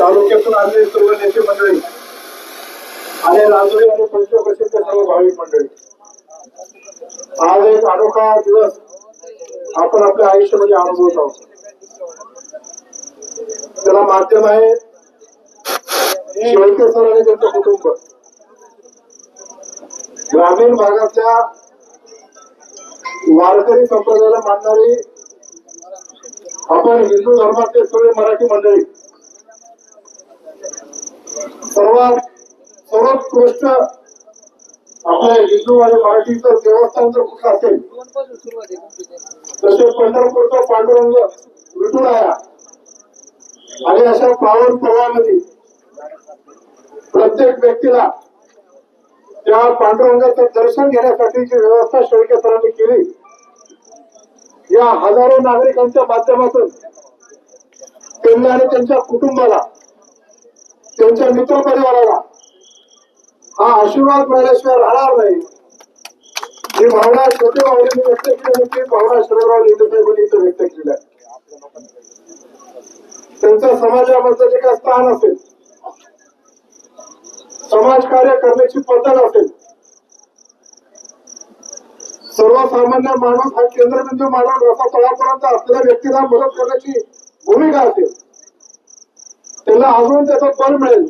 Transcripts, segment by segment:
तालुक्यातून आलेले सर्व नेते मंडळी आणि राजुरी आणि पंचप्रसिद्ध सर्व भाविक मंडळी. आज एक अनोखा दिवस आपण आपल्या आयुष्यामध्ये अनुभवत आहोत. त्याला माध्यम आहे शेळके सर आणि त्यांचं कुटुंब. ग्रामीण भागातल्या वारकरी संप्रदायाला मानणारी आपण हिंदू धर्मातले सगळे मराठी मंडळी सर्वात सर्वोत्कृष्ट आपल्या हिंदू आणि मराठीचं देवस्थान जर कुठलं असेल तसे पंढरपूरचा पांडुरंग विठुराया आणि अशा पावन पर्वामध्ये प्रत्येक व्यक्तीला त्या पांडुरंगाचं दर्शन घेण्यासाठी जी व्यवस्था शेळके सरांनी केली या हजारो नागरिकांच्या माध्यमातून त्यांना आणि त्यांच्या कुटुंबाला त्यांच्या मित्र परिवाराला हा आशीर्वाद मिळाल्याशिवाय राहणार नाही. ही भावना छोटे भावनेने व्यक्त केली ती भावना शरदराव लिंगसाहेबांनी इथं व्यक्त केली आहे. त्यांचं समाजामध्ये जे काही स्थान असेल समाज कार्य करण्याची पद्धत असेल सर्वसामान्य माणूस हा केंद्रबिंदू मानव रसा तळापर्यंत असलेल्या व्यक्तीला मदत करण्याची भूमिका असेल त्यांना अजून त्याचं बळ मिळेल.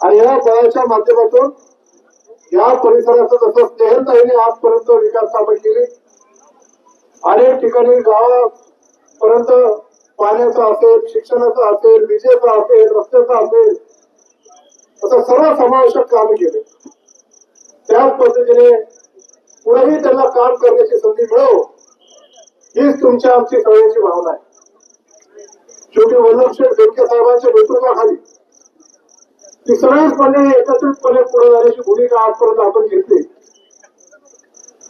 आणि या बळाच्या माध्यमातून या परिसराचं जसं स्नेहलताईने आजपर्यंत विकास स्थापन केली अनेक ठिकाणी गावापर्यंत पाण्याचं असेल शिक्षणाचं असेल विजेचं असेल रस्त्याचं असेल असं सर्व समावेशक काम केले. त्याच पद्धतीने पुढेही त्यांना काम करण्याची संधी मिळो हीच तुमच्या आमची सगळ्यांची भावना आहे. शेवटी वल्लभशेठ बेनके साहेबांच्या नेतृत्वाखाली. ती सगळीच एकत्रितपणे पुढे जाण्याची भूमिका आजपर्यंत आपण घेतली.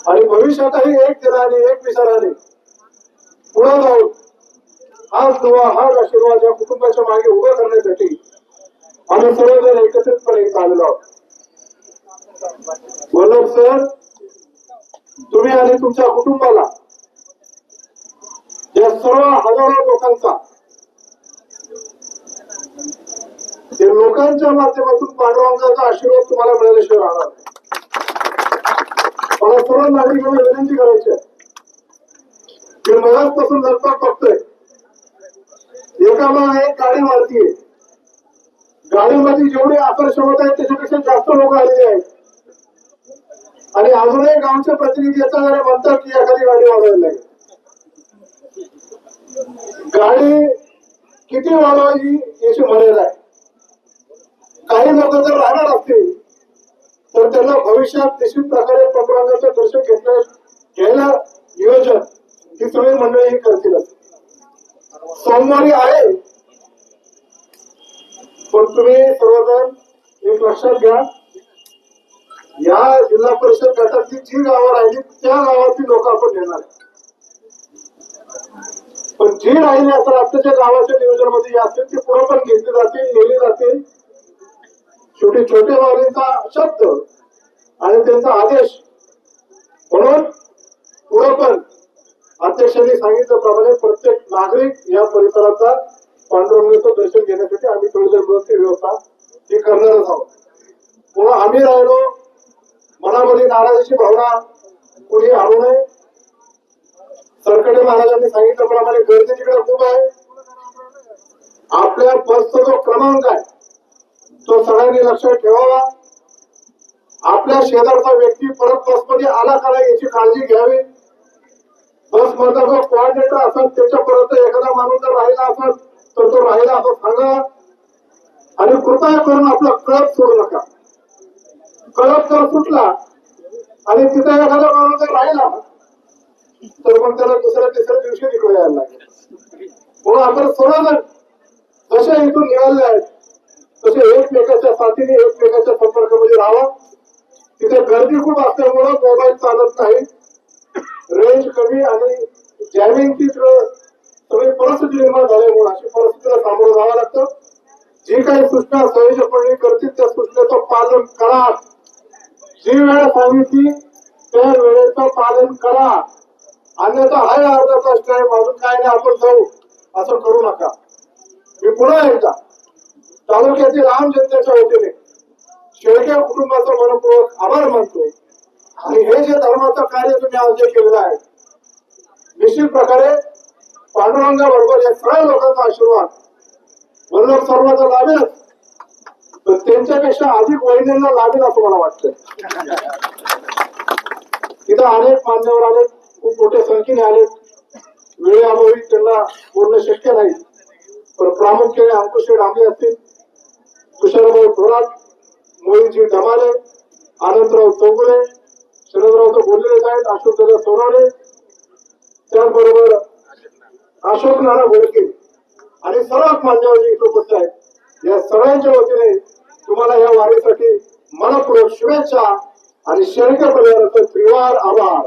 आणि भविष्यातही एक दिलाने एक विचाराने पुढे जाऊन हाच दुवा हाच आशीर्वाद या कुटुंबाच्या मागे उभं करण्यासाठी आम्ही सर्वजण एकत्रितपणे चाललो आहोत. वल्लभ सर तुम्ही आणि तुमच्या कुटुंबाला या सर्व हजारो लोकांचा ते लोकांच्या माध्यमातून पांडुरंगाचा आशीर्वाद तुम्हाला मिळाल्याशिवाय राहणार मला सर्व नागरिकांना विनंती करायची आहे. मी मगाचपासून जनता बघतोय एका मागे एक गाडी मारतीये. गाडीमध्ये जेवढे आकर्षक आहेत त्याच्यापेक्षा जास्त लोक आलेले आहेत. आणि अजूनही गावचे प्रतिनिधी येतात आणि म्हणतात की एखादी गाडी वाढवायला लागेल. गाडी किती वाढवायची याची मर्यादा आहे? काही लोक जर राहणार असतील तर त्यांना भविष्यात निश्चित प्रकारे पांडुरंगाचं दर्शन घेतलं घ्यायला नियोजन ही सगळी मंडळी ही करतीलच सोमवारी आहे. पण तुम्ही सर्वजण एक लक्षात घ्या. या जिल्हा परिषद गटातली जी गावं राहिली त्या गावातील लोक आपण घेणार आहे. पण जे राहिले असतात आत्ताच्या गावाच्या नियोजनामध्ये असतील ती पुढे पण घेतली जातील नेली जातील. शेवटी छोटे माऊलींचा शब्द आणि त्यांचा आदेश म्हणून पुढे पण अध्यक्षांनी सांगितल्याप्रमाणे प्रत्येक नागरिक या परिसराचा पांडुरंगाचं दर्शन घेण्यासाठी आम्ही थोडी व्यवस्था ही करणारच आहोत. म्हणून आम्ही राहिलो. मनामध्ये नाराजीची भावना कुणी आणू नये. सरकडे महाराजांनी सांगितल्याप्रमाणे गर्दी तिकडे खूप आहे. आपल्या बसचा जो क्रमांक आहे तो सगळ्यांनी लक्षात ठेवावा. आपल्या शेजारचा व्यक्ती परत बसमध्ये आला का नाही याची काळजी घ्यावी. बस मधला जो कोऑर्डिनेटर असेल त्याच्यापर्यंत एखादा माणूस जर राहिला असेल तर तो राहिला असं सांगा. आणि कृपया करून आपला कळप सोडू नका. कळप जर सुटला आणि तिथे एखादा माणूस जर राहिला तर मग त्याला दुसऱ्या तिसऱ्या दिवशी तिकडे यायला लागेल. म्हणून आपण सर्वजण जसे इथून निघाले आहेत तसे एकमेकाच्या साथीने एकमेकाच्या संपर्कामध्ये राहावा तिथे गर्दी खूप असल्यामुळं मोबाईल चालत नाही. रेंज कमी आणि जॅमिंगची सगळी परिस्थिती निर्माण झाल्यामुळे अशी परिस्थितीला सामोरं जावं लागतं. जी काही सूचना सहजपणे करतील त्या सूचनेचं पालन करा. जी वेळ सांगितली त्या वेळेचं पालन करा. अन्यथा हाय अर्धा तास टाईम अजून काय नाही आपण जाऊ. असं करू नका. मी पुन्हा एकदा तालुक्यातील आम जनतेच्या वतीने शेळके कुटुंबाचा मनपूर्वक आभार मानतो आणि हे जे धर्माचं कार्य तुम्ही आज जे केलेलं आहे निश्चित प्रकारे पांडुरंगाबरोबर या सगळ्या लोकांचा आशीर्वाद वल्लभ सर्वांचा लाभेल. पण त्यांच्यापेक्षा अधिक वहिनींना लाभेल असं मला वाटतं तिथं अनेक मान्यवर आले खूप मोठ्या संख्येने आले. वेळेअभावी त्यांना बोलणं शक्य नाही. पण प्रामुख्याने अंकुशे डांबले असतील. तुषारभाऊ थोरात मोहितजी ढमाले आनंदराव चौगुले शरदराव तर बोललेलेच आहेत अशोक दादा सोनवणे त्याचबरोबर अशोक नाना गोडके आणि सर्वात मान्यवर जे उपस्थित आहेत या सगळ्यांच्या वतीने तुम्हाला या वारीसाठी मनपूर्वक शुभेच्छा आणि शंकर परिवाराचं त्रिवार आभार.